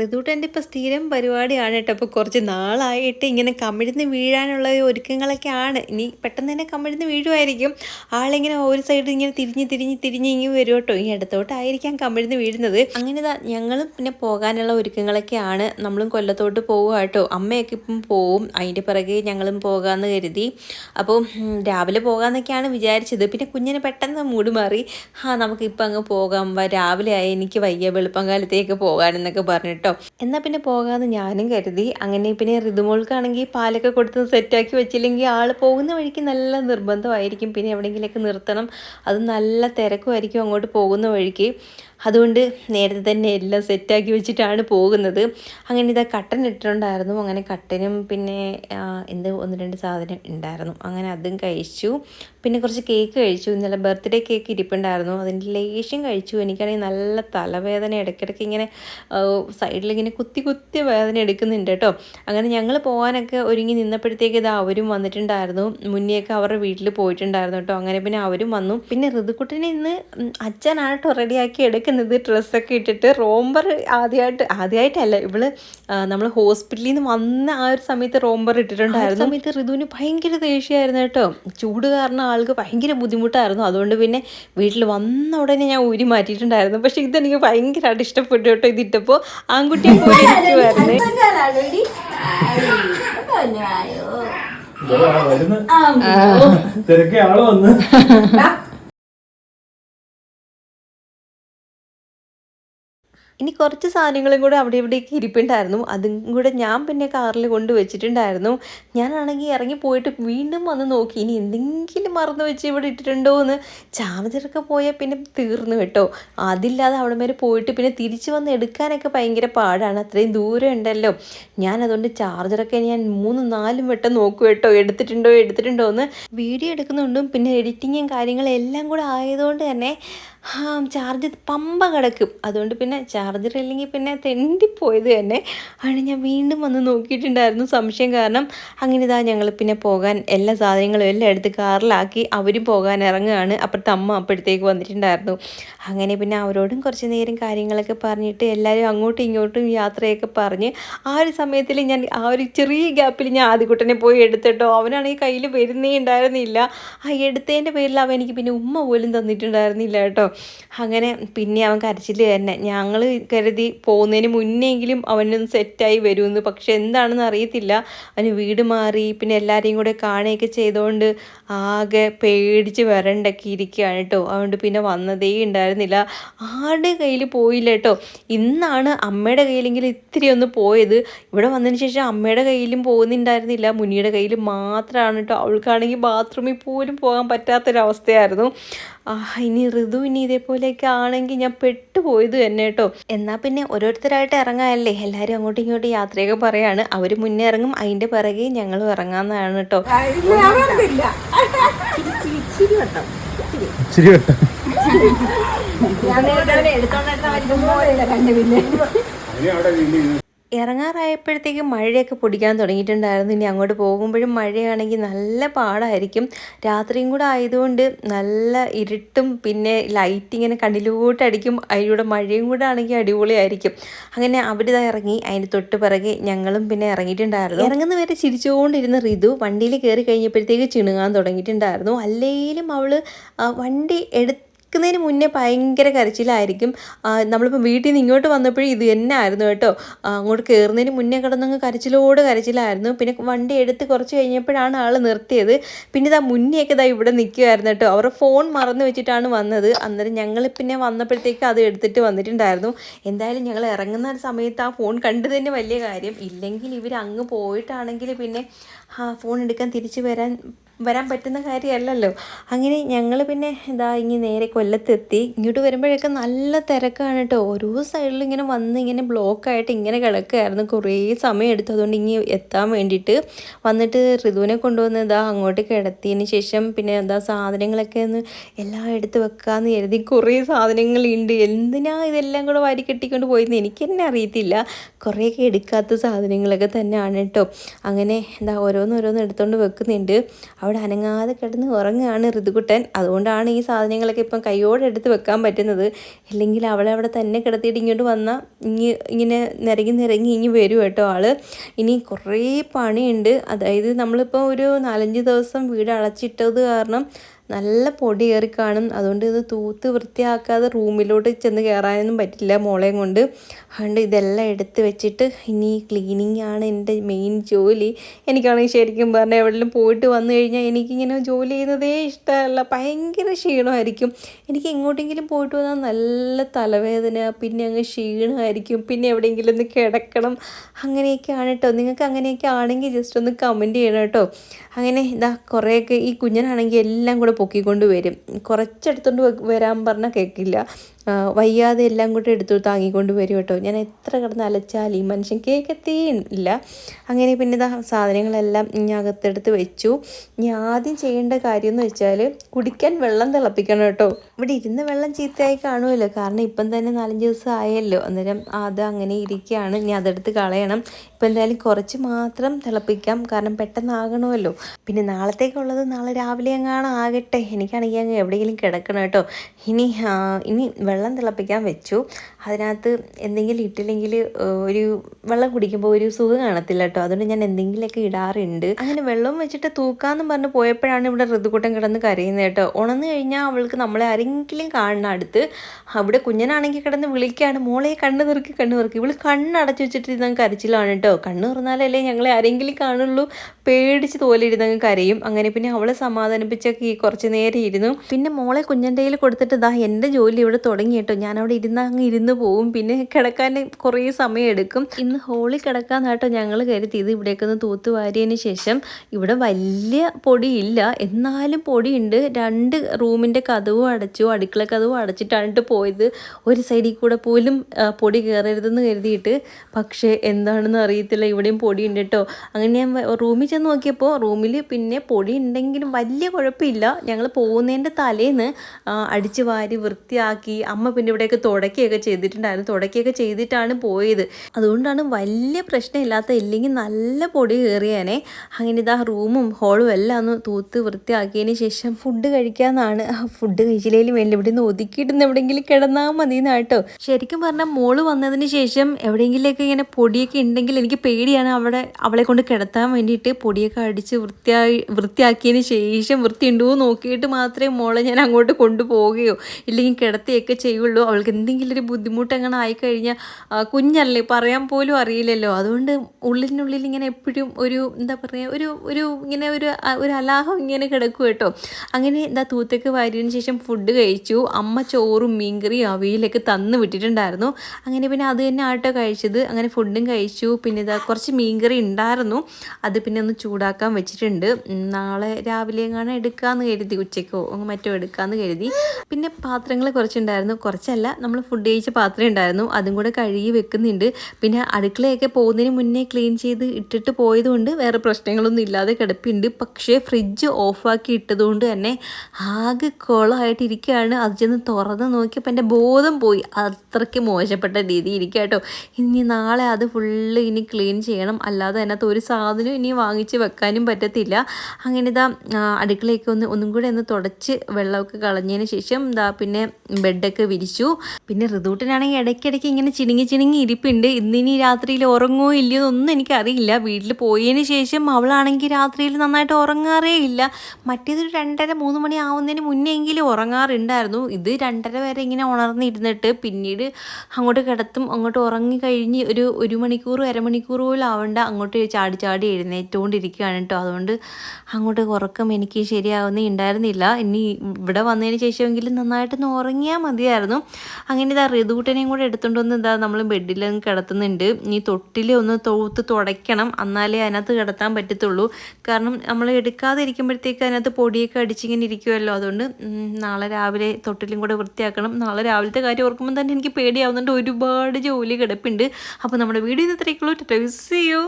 ഋതുട്ടന്റെ ഇപ്പോൾ സ്ഥിരം പരിപാടിയാണ് കേട്ടോ. അപ്പോൾ കുറച്ച് നാളായിട്ട് ഇങ്ങനെ കമിഴ്ന്ന് വീഴാനുള്ള ഒരുക്കങ്ങളൊക്കെ ആണ് ഇനി പെട്ടെന്ന് തന്നെ കമിഴ്ന്ന് വീഴുമായിരിക്കും ആളിങ്ങനെ ഒരു സൈഡിൽ ഇങ്ങനെ തിരിഞ്ഞ് തിരിഞ്ഞ് തിരിഞ്ഞ് ഇങ്ങനെ വരും കേട്ടോ. ഈ അടുത്തോട്ടായിരിക്കാം കമിഴ്ന്ന് വീഴുന്നത്. അങ്ങനെ ഞങ്ങളും പിന്നെ പോകാനുള്ള ഒരുക്കങ്ങളൊക്കെ ആണ് നമ്മളും കൊല്ലത്തോട്ട് പോകുക കേട്ടോ. അമ്മയൊക്കെ ഇപ്പം പോവും. അതിന്റെ പിറകെ ഞങ്ങളും പോകാമെന്ന് കരുതി. അപ്പോൾ രാവിലെ പോകാമെന്നൊക്കെയാണ് വിചാരിച്ചത്. പിന്നെ കുഞ്ഞിനെ പെട്ടെന്ന് മൂട് മാറി. ആ നമുക്കിപ്പോൾ അങ്ങ് പോകാം. രാവിലെ ആയി എനിക്ക് വയ്യ. വെളുപ്പം കാലത്തേക്ക് പോകാനെന്നൊക്കെ പറഞ്ഞിട്ടോ എന്നാൽ പിന്നെ പോകാമെന്ന് ഞാനും കരുതി. അങ്ങനെ പിന്നെ ഋതുമോൾക്കാണെങ്കിൽ പാലൊക്കെ കൊടുത്ത് സെറ്റാക്കി വെച്ചില്ലെങ്കിൽ ആൾ പോകുന്ന വഴിക്ക് നല്ല നിർബന്ധമായിരിക്കും. പിന്നെ എവിടെയെങ്കിലുമൊക്കെ നിർത്തണം. അത് നല്ല തിരക്കുമായിരിക്കും അങ്ങോട്ട് പോകുന്ന വഴിക്ക്. അതുകൊണ്ട് നേരത്തെ തന്നെ എല്ലാം സെറ്റാക്കി വെച്ചിട്ടാണ് പോകുന്നത്. അങ്ങനെ ഇതാ കട്ടൻ ഇട്ടിട്ടുണ്ടായിരുന്നു. അങ്ങനെ കട്ടനും പിന്നെ എന്ത് ഒന്ന് രണ്ട് സാധനം ഉണ്ടായിരുന്നു. അങ്ങനെ അതും കഴിച്ചു. പിന്നെ കുറച്ച് കേക്ക് കഴിച്ചു. ഇന്നലെ ബർത്ത്ഡേ കേക്ക് ഇരിപ്പുണ്ടായിരുന്നു. അതിന്റെ ലേശം കഴിച്ചു. എനിക്കാണെങ്കിൽ നല്ല തലവേദന ഇടയ്ക്കിടയ്ക്ക് ഇങ്ങനെ സൈഡിൽ ഇങ്ങനെ കുത്തി കുത്തി വേദന എടുക്കുന്നുണ്ട് കേട്ടോ. അങ്ങനെ ഞങ്ങൾ പോകാനൊക്കെ ഒരുങ്ങി നിന്നപ്പോഴത്തേക്ക് ഇത് അവരും വന്നിട്ടുണ്ടായിരുന്നു. മുന്നെയൊക്കെ അവരുടെ വീട്ടിൽ പോയിട്ടുണ്ടായിരുന്നു കേട്ടോ. അങ്ങനെ പിന്നെ അവരും വന്നു. പിന്നെ ഋതുക്കുട്ടിനെ ഇന്ന് അച്ഛനാണ് കേട്ടോ റെഡിയാക്കി എടുക്കുന്നത്. ഡ്രസ്സൊക്കെ ഇട്ടിട്ട് റോംബർ ആദ്യമായിട്ട് ആദ്യമായിട്ടല്ല ഇവൾ നമ്മൾ ഹോസ്പിറ്റലിൽ നിന്ന് വന്ന ആ ഒരു സമയത്ത് റോംബർ ഇട്ടിട്ടുണ്ടായിരുന്നു. ആ സമയത്ത് ഋതുവിന് ഭയങ്കര ദേഷ്യമായിരുന്നു കേട്ടോ. ചൂട് കാരണം ആൾക്ക് ഭയങ്കര ബുദ്ധിമുട്ടായിരുന്നു. അതുകൊണ്ട് പിന്നെ വീട്ടിൽ വന്ന ഉടനെ ഞാൻ ഊരി മാറ്റിയിട്ടുണ്ടായിരുന്നു. പക്ഷെ ഇതെനിക്ക് ഭയങ്കരമായിട്ട് ഇഷ്ടപ്പെട്ടു കേട്ടോ ഇതിട്ടപ്പോൾ ആൺകുട്ടിയെ പോലെ ഇരിക്കുമായിരുന്നു വരുന്ന. തിരക്കെ ആൾ വന്ന്? ഇനി കുറച്ച് സാധനങ്ങളും കൂടെ അവിടെ ഇവിടെയൊക്കെ ഇരിപ്പുണ്ടായിരുന്നു. അതും കൂടെ ഞാൻ പിന്നെ കാറിൽ കൊണ്ട് വെച്ചിട്ടുണ്ടായിരുന്നു. ഞാനാണെങ്കിൽ ഇറങ്ങി പോയിട്ട് വീണ്ടും വന്ന് നോക്കി. ഇനി എന്തെങ്കിലും മറന്നു വെച്ച് ഇവിടെ ഇട്ടിട്ടുണ്ടോ എന്ന് ചാർജറൊക്കെ പോയാൽ പിന്നെ തീർന്നു കേട്ടോ. അതില്ലാതെ അവിടെ വരെ പോയിട്ട് പിന്നെ തിരിച്ചു വന്ന് എടുക്കാനൊക്കെ ഭയങ്കര പാടാണ്. അത്രയും ദൂരം ഉണ്ടല്ലോ. ഞാൻ അതുകൊണ്ട് ചാർജറൊക്കെ ഞാൻ മൂന്ന് നാലും വട്ടം നോക്കും കേട്ടോ. എടുത്തിട്ടുണ്ടോ എടുത്തിട്ടുണ്ടോ എന്ന്. വീഡിയോ എടുക്കുന്നുണ്ടും പിന്നെ എഡിറ്റിങ്ങും കാര്യങ്ങളും എല്ലാം കൂടെ ആയതുകൊണ്ട് തന്നെ ആ ചാർജ് പമ്പ കിടക്കും. അതുകൊണ്ട് പിന്നെ ചാർജർ ഇല്ലെങ്കിൽ പിന്നെ തെണ്ടിപ്പോയത് തന്നെ. ആണ് ഞാൻ വീണ്ടും വന്ന് നോക്കിയിട്ടുണ്ടായിരുന്നു സംശയം കാരണം അങ്ങനെ ഇതാ ഞങ്ങൾ പിന്നെ പോകാൻ എല്ലാ സാധനങ്ങളും എല്ലാം എടുത്ത് കാറിലാക്കി അവരും പോകാൻ ഇറങ്ങുകയാണ്. അപ്പോഴത്തെ അമ്മ അപ്പോഴത്തേക്ക് വന്നിട്ടുണ്ടായിരുന്നു. അങ്ങനെ പിന്നെ അവരോടും കുറച്ച് നേരം കാര്യങ്ങളൊക്കെ പറഞ്ഞിട്ട് എല്ലാവരും അങ്ങോട്ടും ഇങ്ങോട്ടും യാത്രയൊക്കെ പറഞ്ഞ് ആ ഒരു സമയത്തിൽ ഞാൻ ആ ഒരു ചെറിയ ഗ്യാപ്പിൽ ഞാൻ ആദ്യക്കുട്ടനെ പോയി എടുത്തിട്ടോ. അവനാണെങ്കിൽ കയ്യിൽ വരുന്നേ ഉണ്ടായിരുന്നില്ല. ആ എടുത്തതിന്റെ പേരിൽ അവൻ എനിക്ക് പിന്നെ ഉമ്മ പോലും തന്നിട്ടുണ്ടായിരുന്നില്ല കേട്ടോ. അങ്ങനെ പിന്നെ അവൻ കരച്ചിൽ തന്നെ. ഞങ്ങൾ കരുതി പോകുന്നതിന് മുന്നെങ്കിലും അവനൊന്ന് സെറ്റായി വരുമെന്ന് പക്ഷെ എന്താണെന്ന് അറിയത്തില്ല. അവന് വീട് മാറി പിന്നെ എല്ലാവരെയും കൂടെ കാണുകയൊക്കെ ചെയ്തുകൊണ്ട് ആകെ പേടിച്ച് വരണ്ടൊക്കെ ഇരിക്കുകയാണ് കേട്ടോ. അതുകൊണ്ട് പിന്നെ വന്നതേ ഉണ്ടായിരുന്നില്ല. ആരുടെ കയ്യിൽ പോയില്ല കേട്ടോ. ഇന്നാണ് അമ്മയുടെ കയ്യിലെങ്കിലും ഇത്തിരി ഒന്ന് പോയത്. ഇവിടെ വന്നതിന് ശേഷം അമ്മയുടെ കയ്യിലും പോകുന്നുണ്ടായിരുന്നില്ല. മുനിയുടെ കയ്യിൽ മാത്രമാണ് കേട്ടോ. അവൾക്കാണെങ്കിൽ ബാത്റൂമിൽ പോലും പോകാൻ പറ്റാത്തൊരവസ്ഥയായിരുന്നു. ഇനി ഋതു ഇനി ഇതേപോലെയൊക്കെ ആണെങ്കിൽ ഞാൻ പെട്ടുപോയത് തന്നെ കേട്ടോ. എന്നാൽ പിന്നെ ഓരോരുത്തരായിട്ട് ഇറങ്ങാനല്ലേ? എല്ലാവരും അങ്ങോട്ടും ഇങ്ങോട്ടും യാത്രയൊക്കെ പറയാണ്. അവർ മുന്നേ ഇറങ്ങും അതിന്റെ പിറകെ ഞങ്ങളും ഇറങ്ങാമെന്നാണ് കേട്ടോ. ഇച്ചിരി വട്ടം. അതിന് അവിടെ വീണ്ടും ഇറങ്ങാറായപ്പോഴത്തേക്കും മഴയൊക്കെ പൊടിക്കാൻ തുടങ്ങിയിട്ടുണ്ടായിരുന്നു. ഇനി അങ്ങോട്ട് പോകുമ്പോഴും മഴയാണെങ്കിൽ നല്ല പാടായിരിക്കും. രാത്രിയും കൂടെ ആയതുകൊണ്ട് നല്ല ഇരുട്ടും പിന്നെ ലൈറ്റ് ഇങ്ങനെ കണ്ണിലോട്ട് അടിക്കും. അതിലൂടെ മഴയും കൂടെ ആണെങ്കിൽ അടിപൊളിയായിരിക്കും. അങ്ങനെ അവിടെ ഇറങ്ങി. അതിന് തൊട്ട് പിറകെ ഞങ്ങളും പിന്നെ ഇറങ്ങിയിട്ടുണ്ടായിരുന്നു. ഇറങ്ങുന്ന വരെ ചിരിച്ചുകൊണ്ടിരുന്ന ഋതു വണ്ടിയിൽ കയറി കഴിഞ്ഞപ്പോഴത്തേക്ക് ചിണുങ്ങാൻ തുടങ്ങിയിട്ടുണ്ടായിരുന്നു. അല്ലെങ്കിലും അവൾ വണ്ടി എടുത്ത് നിൽക്കുന്നതിന് മുന്നേ ഭയങ്കര കരച്ചിലായിരിക്കും. നമ്മളിപ്പോൾ വീട്ടിൽ നിന്ന് ഇങ്ങോട്ട് വന്നപ്പോഴും ഇത് തന്നെ ആയിരുന്നു കേട്ടോ അങ്ങോട്ട് കയറുന്നതിന് മുന്നേ കിടന്നങ്ങ് കരച്ചിലോട് കരച്ചിലായിരുന്നു. പിന്നെ വണ്ടി എടുത്ത് കുറച്ച് കഴിഞ്ഞപ്പോഴാണ് ആൾ നിർത്തിയത്. പിന്നെ ഇതാ മുന്നെയൊക്കെ ഇതാ ഇവിടെ നിൽക്കുമായിരുന്നു കേട്ടോ. അവരുടെ ഫോൺ മറന്നു വെച്ചിട്ടാണ് വന്നത്. അന്നേരം ഞങ്ങൾ പിന്നെ വന്നപ്പോഴത്തേക്ക് അത് എടുത്തിട്ട് വന്നിട്ടുണ്ടായിരുന്നു. എന്തായാലും ഞങ്ങൾ ഇറങ്ങുന്ന സമയത്ത് ആ ഫോൺ കണ്ടു തന്നെ വലിയ കാര്യം. ഇല്ലെങ്കിൽ ഇവർ അങ്ങ് പോയിട്ടാണെങ്കിൽ പിന്നെ ആ ഫോൺ എടുക്കാൻ തിരിച്ചു വരാൻ വരാൻ പറ്റുന്ന കാര്യമല്ലല്ലോ. അങ്ങനെ ഞങ്ങൾ പിന്നെ ഇതാ ഇങ്ങനെ നേരെ കൊല്ലത്തെത്തി. ഇങ്ങോട്ട് വരുമ്പോഴൊക്കെ നല്ല തിരക്കാണ് കേട്ടോ ഓരോ സൈഡിൽ ഇങ്ങനെ വന്ന് ഇങ്ങനെ ബ്ലോക്കായിട്ട് ഇങ്ങനെ കിടക്കുകയായിരുന്നു. കുറേ സമയം എടുത്തു. അതുകൊണ്ട് ഇങ്ങനെ എത്താൻ വേണ്ടിയിട്ട് വന്നിട്ട് ഋതുവിനെ കൊണ്ടുവന്ന് ഇതാ അങ്ങോട്ട് കിടത്തിയതിന് ശേഷം പിന്നെ എന്താ സാധനങ്ങളൊക്കെ ഒന്ന് എല്ലാം എടുത്ത് വെക്കാമെന്ന് കരുതി കുറേ സാധനങ്ങളുണ്ട്. എന്തിനാ ഇതെല്ലാം കൂടെ വാരി കെട്ടിക്കൊണ്ട് പോയെന്ന് എനിക്ക് തന്നെ അറിയത്തില്ല. കുറേയൊക്കെ എടുക്കാത്ത സാധനങ്ങളൊക്കെ തന്നെയാണ് കേട്ടോ അങ്ങനെ എന്താ ഓരോന്ന് ഓരോന്ന് എടുത്തുകൊണ്ട് വെക്കുന്നുണ്ട്. അവിടെ അനങ്ങാതെ കിടന്ന് ഉറങ്ങുകയാണ് ഋതുകുട്ടൻ. അതുകൊണ്ടാണ് ഈ സാധനങ്ങളൊക്കെ ഇപ്പം കൈയോടെ എടുത്ത് വെക്കാൻ പറ്റുന്നത്. അല്ലെങ്കിൽ അവളെ അവിടെ തന്നെ കിടത്തിയിട്ട് ഇങ്ങോട്ട് വന്നാൽ ഇങ്ങി ഇങ്ങനെ നിരങ്ങി നിരങ്ങി ഇങ്ങി വരും കേട്ടോ ആൾ. ഇനി കുറേ പണിയുണ്ട്. അതായത് നമ്മളിപ്പോൾ ഒരു നാലഞ്ച് ദിവസം വീട് അടച്ചിട്ടത് കാരണം നല്ല പൊടി കയറി കാണും. അതുകൊണ്ട് ഇത് തൂത്ത് വൃത്തിയാക്കാതെ റൂമിലോട്ട് ചെന്ന് കയറാനൊന്നും പറ്റില്ല മോളെയും കൊണ്ട്. അതുകൊണ്ട് ഇതെല്ലാം എടുത്ത് വെച്ചിട്ട് ഇനി ക്ലീനിങ് ആണ് എന്റെ മെയിൻ ജോലി. എനിക്കാണെങ്കിൽ ശരിക്കും പറഞ്ഞാൽ എവിടെയും പോയിട്ട് വന്നു കഴിഞ്ഞാൽ എനിക്കിങ്ങനെ ജോലി ചെയ്യുന്നതേ ഇഷ്ടമല്ല. ഭയങ്കര ക്ഷീണമായിരിക്കും. എനിക്ക് എങ്ങോട്ടെങ്കിലും പോയിട്ട് വന്നാൽ നല്ല തലവേദന പിന്നെ അങ്ങ് ക്ഷീണമായിരിക്കും. പിന്നെ എവിടെയെങ്കിലും ഒന്ന് കിടക്കണം. അങ്ങനെയൊക്കെയാണ് കേട്ടോ നിങ്ങൾക്ക് അങ്ങനെയൊക്കെ ആണെങ്കിൽ ജസ്റ്റ് ഒന്ന് കമന്റ് ചെയ്യണം കേട്ടോ അങ്ങനെ ഇതാ കുറേയൊക്കെ ഈ കുഞ്ഞനാണെങ്കിൽ എല്ലാം കൂടെ പൊക്കിക്കൊണ്ട് വരും. കുറച്ചെടുത്തോണ്ട് വെ- വരാൻ പറഞ്ഞാൽ കേൾക്കില്ല വയ്യാതെ എല്ലാം കൂടെ എടുത്തു താങ്ങിക്കൊണ്ട് വരും കേട്ടോ. ഞാൻ എത്ര കിടന്ന് അലച്ചാൽ ഈ മനുഷ്യൻ കേൾക്കത്തേ ഇല്ല അങ്ങനെ പിന്നെ ഇതാ സാധനങ്ങളെല്ലാം ഇനി അകത്തെടുത്ത് വെച്ചു. ഇനി ആദ്യം ചെയ്യേണ്ട കാര്യം എന്ന് വെച്ചാൽ കുടിക്കാൻ വെള്ളം തിളപ്പിക്കണം കേട്ടോ. ഇവിടെ ഇരുന്ന് വെള്ളം ചീത്തയായി കാണുമല്ലോ. കാരണം ഇപ്പം തന്നെ നാലഞ്ച് ദിവസം ആയല്ലോ. അന്നേരം അത് അങ്ങനെ ഇരിക്കുകയാണ്. ഇനി അതെടുത്ത് കളയണം. ഇപ്പം എന്തായാലും കുറച്ച് മാത്രം തിളപ്പിക്കാം. കാരണം പെട്ടെന്നാകണമല്ലോ. പിന്നെ നാളത്തേക്കുള്ളത് നാളെ രാവിലെ എങ്ങാനും ആകട്ടെ എനിക്കാണെങ്കിൽ അങ്ങ് എവിടെയെങ്കിലും കിടക്കണം കേട്ടോ. ഇനി ഇനി വെള്ളം തിളപ്പിക്കാൻ വെച്ചു. അതിനകത്ത് എന്തെങ്കിലും ഇട്ടില്ലെങ്കിൽ ഒരു വെള്ളം കുടിക്കുമ്പോൾ ഒരു സുഖം കാണത്തില്ല കേട്ടോ. അതുകൊണ്ട് ഞാൻ എന്തെങ്കിലുമൊക്കെ ഇടാറുണ്ട്. അങ്ങനെ വെള്ളം വെച്ചിട്ട് തൂക്കാന്ന് പറഞ്ഞ് പോയപ്പോഴാണ് ഇവിടെ ഋതുക്കൂട്ടം കിടന്ന് കരയുന്നത് കേട്ടോ. ഉണന്ന് കഴിഞ്ഞാൽ അവൾക്ക് നമ്മളെ ആരെങ്കിലും കാണണം അടുത്ത് അവിടെ കുഞ്ഞനാണെങ്കിൽ കിടന്ന് വിളിക്കുകയാണ്. മോളെ കണ്ണ് തുറക്കി കണ്ണ് തുറക്കി. ഇവൾ കണ്ണടച്ചു വെച്ചിട്ട് ഇരുന്നങ്ങ് കരച്ചിലാണ് കേട്ടോ. കണ്ണ് തുറന്നാലല്ലേ ഞങ്ങളെ ആരെങ്കിലും കാണുള്ളൂ. പേടിച്ച് തോലിരുന്നങ്ങ് കരയും. അങ്ങനെ പിന്നെ അവളെ സമാധാനിപ്പിച്ചൊക്കെ കുറച്ച് നേരം ഇരുന്നു. പിന്നെ മോളെ കുഞ്ഞന്റെ കയ്യിൽ കൊടുത്തിട്ട് ദാ എന്റെ ജോലി ഇവിടെ തുടങ്ങി കേട്ടോ. ഞാൻ അവിടെ ഇരുന്ന് അങ്ങ് ഇരുന്ന് പോവും. പിന്നെ കിടക്കാൻ കുറേ സമയം എടുക്കും. ഇന്ന് ഹോളിൽ കിടക്കാന്നാട്ടോ ഞങ്ങൾ കരുതിയത് ഇവിടേക്ക് ഒന്ന് തൂത്ത് വാരിയതിന് ശേഷം ഇവിടെ വലിയ പൊടിയില്ല. എന്നാലും പൊടിയുണ്ട്. രണ്ട് റൂമിന്റെ കതവും അടച്ചു അടുക്കള കഥവും അടച്ചിട്ടാണ് ട്ടോ പോയത്. ഒരു സൈഡിൽ കൂടെ പോലും പൊടി കയറരുതെന്ന് കരുതിയിട്ട്. പക്ഷേ എന്താണെന്ന് അറിയത്തില്ല. ഇവിടെയും ഉണ്ട് കേട്ടോ അങ്ങനെ ഞാൻ റൂമിൽ ചെന്ന് നോക്കിയപ്പോൾ റൂമിൽ പിന്നെ പൊടി ഉണ്ടെങ്കിലും വലിയ കുഴപ്പമില്ല. ഞങ്ങൾ പോകുന്നതിന്റെ തലേന്ന് അടിച്ചു വാരി വൃത്തിയാക്കി അമ്മ പിന്നെ ഇവിടെയൊക്കെ തുടക്കുകയൊക്കെ ചെയ്തിട്ടുണ്ടായിരുന്നു. തുടക്കുകയൊക്കെ ചെയ്തിട്ടാണ് പോയത്. അതുകൊണ്ടാണ് വലിയ പ്രശ്നമില്ലാത്ത ഇല്ലെങ്കിൽ നല്ല പൊടി കയറിയാനെ. അങ്ങനെ ഇതാ റൂമും ഹോളും എല്ലാം ഒന്ന് തൂത്ത് വൃത്തിയാക്കിയതിന് ശേഷം ഫുഡ് കഴിക്കാമെന്നാണ് ഫുഡ് കഴിച്ചില്ലെങ്കിലും വേണ്ടി. ഇവിടെ നിന്ന് ഒതുക്കിയിടുന്ന എവിടെയെങ്കിലും കിടന്നാൽ മതി കേട്ടോ. ശരിക്കും പറഞ്ഞാൽ മോൾ വന്നതിന് ശേഷം എവിടെയെങ്കിലൊക്കെ ഇങ്ങനെ പൊടിയൊക്കെ ഉണ്ടെങ്കിൽ എനിക്ക് പേടിയാണ്. അവിടെ അവളെ കൊണ്ട് കിടത്താൻ വേണ്ടിയിട്ട് പൊടിയൊക്കെ അടിച്ച് വൃത്തിയായി വൃത്തിയാക്കിയതിന് ശേഷം വൃത്തിയുണ്ടോ നോക്കിയിട്ട് മാത്രമേ മോളെ ഞാൻ അങ്ങോട്ട് കൊണ്ടുപോവുകയോ ഇല്ലെങ്കിൽ കിടത്തുകയൊക്കെ ചെയ്യുള്ളൂ. അവൾക്ക് എന്തെങ്കിലും ഒരു ബുദ്ധിമുട്ട് അങ്ങനെ ആയിക്കഴിഞ്ഞാൽ കുഞ്ഞല്ലേ പറയാൻ പോലും അറിയില്ലല്ലോ. അതുകൊണ്ട് ഉള്ളിനുള്ളിൽ ഇങ്ങനെ എപ്പോഴും ഒരു എന്താ പറയുക ഒരു ഒരു ഇങ്ങനെ ഒരു ഒരു അലാഹം ഇങ്ങനെ കിടക്കും കേട്ടോ. അങ്ങനെ എന്താ തൂത്തേക്ക് വാരിയതിന് ശേഷം ഫുഡ് കഴിച്ചു. അമ്മ ചോറും മീൻകറിയും അവയിലൊക്കെ തന്ന് വിട്ടിട്ടുണ്ടായിരുന്നു. അങ്ങനെ പിന്നെ അത് തന്നെ ആട്ടോ കഴിച്ചത്. അങ്ങനെ ഫുഡും കഴിച്ചു. പിന്നെ ഇതാ കുറച്ച് മീൻകറി ഉണ്ടായിരുന്നു. അത് പിന്നെ ഒന്ന് ചൂടാക്കാൻ വെച്ചിട്ടുണ്ട്. നാളെ രാവിലെ എങ്ങാനും എടുക്കാമെന്ന് കരുതി. ഉച്ചയ്ക്കോ മറ്റോ എടുക്കാമെന്ന് കരുതി. പിന്നെ പാത്രങ്ങൾ കുറച്ചുണ്ടായിരുന്നു. കുറച്ചല്ല നമ്മൾ ഫുഡ് കഴിച്ച പാത്രം ഉണ്ടായിരുന്നു. അതും കൂടെ കഴുകി വെക്കുന്നുണ്ട്. പിന്നെ അടുക്കളയൊക്കെ പോകുന്നതിന് മുന്നേ ക്ലീൻ ചെയ്ത് ഇട്ടിട്ട് പോയതുകൊണ്ട് വേറെ പ്രശ്നങ്ങളൊന്നും ഇല്ലാതെ കിടപ്പുണ്ട്. പക്ഷേ ഫ്രിഡ്ജ് ഓഫാക്കി ഇട്ടതുകൊണ്ട് തന്നെ ആകെ കുളമായിട്ടിരിക്കുകയാണ് അത് ചെന്ന് തുറന്ന് നോക്കിയപ്പോൾ എന്റെ ബോധം പോയി. അത്രയ്ക്ക് മോശപ്പെട്ട രീതി ഇരിക്കുക കേട്ടോ. ഇനി നാളെ അത് ഫുള്ള് ഇനി ക്ലീൻ ചെയ്യണം. അല്ലാതെ അതിനകത്ത് ഒരു സാധനം ഇനി വാങ്ങിച്ച് വെക്കാനും പറ്റത്തില്ല. അങ്ങനെ ഇതാ അടുക്കളയൊക്കെ ഒന്ന് ഒന്നും കൂടെ ഒന്ന് തുടച്ച് വെള്ളമൊക്കെ കളഞ്ഞതിന് ശേഷം ഇതാ പിന്നെ ബെഡൊക്കെ വിരിച്ചു. പിന്നെ ഋതൂട്ടനാണെങ്കിൽ ഇടയ്ക്കിടയ്ക്ക് ഇങ്ങനെ ചിണുങ്ങി ചിണുങ്ങി ഇരിപ്പുണ്ട്. ഇന്നിനി രാത്രിയിൽ ഉറങ്ങോ ഇല്ലയോ എന്നൊന്നും എനിക്കറിയില്ല. വീട്ടിൽ പോയതിന് ശേഷം അവളാണെങ്കിൽ രാത്രിയിൽ നന്നായിട്ട് ഉറങ്ങാറേ ഇല്ല. മറ്റേതൊരു രണ്ടര മൂന്ന് മണി ആവുന്നതിന് മുന്നേ എങ്കിലും ഉറങ്ങാറുണ്ടായിരുന്നു. ഇത് രണ്ടര വരെ ഇങ്ങനെ ഉണർന്നിരുന്നിട്ട് പിന്നീട് അങ്ങോട്ട് കിടത്തും അങ്ങോട്ട് ഉറങ്ങി കഴിഞ്ഞ് ഒരു ഒരു മണിക്കൂർ അരമണിക്കൂർ പോലും ആവണ്ട. അങ്ങോട്ട് ചാടി ചാടി എഴുന്നേറ്റുകൊണ്ടിരിക്കുകയാണ് കേട്ടോ. അതുകൊണ്ട് അങ്ങോട്ട് ഉറക്കം എനിക്ക് ശരിയാവുന്നേ ഉണ്ടായിരുന്നില്ല. ഇനി ഇവിടെ വന്നതിന് ശേഷമെങ്കിലും നന്നായിട്ടൊന്ന് ഉറങ്ങിയാൽ മതിയായിരുന്നു. അങ്ങനെ ഇതാ ഋതുകൂട്ടനെയും കൂടെ എടുത്തുകൊണ്ട് എന്താ നമ്മൾ ബെഡിലൊന്ന് കിടത്തുന്നുണ്ട്. ഇനി തൊട്ടിൽ ഒന്ന് തോത്ത് തുടയ്ക്കണം. എന്നാലേ അതിനകത്ത് കിടത്താൻ പറ്റത്തുള്ളൂ. കാരണം നമ്മൾ എടുക്കാതെ ഇരിക്കുമ്പോഴത്തേക്ക് അതിനകത്ത് പൊടിയൊക്കെ അടിച്ചിങ്ങനെ ഇരിക്കുമല്ലോ അതുകൊണ്ട് നാളെ രാവിലെ തൊട്ടിലും കൂടെ വൃത്തിയാക്കണം. നാളെ രാവിലത്തെ കാര്യം ഓർക്കുമ്പോൾ തന്നെ എനിക്ക് പേടിയാവുന്നുണ്ട്. ഒരുപാട് ജോലി കിടപ്പുണ്ട്. അപ്പോൾ നമ്മുടെ വീഡിയോ ഇന്ന് ഇത്രയൊക്കെയുള്ളൂ. ട്രൈസ് ചെയ്യൂ.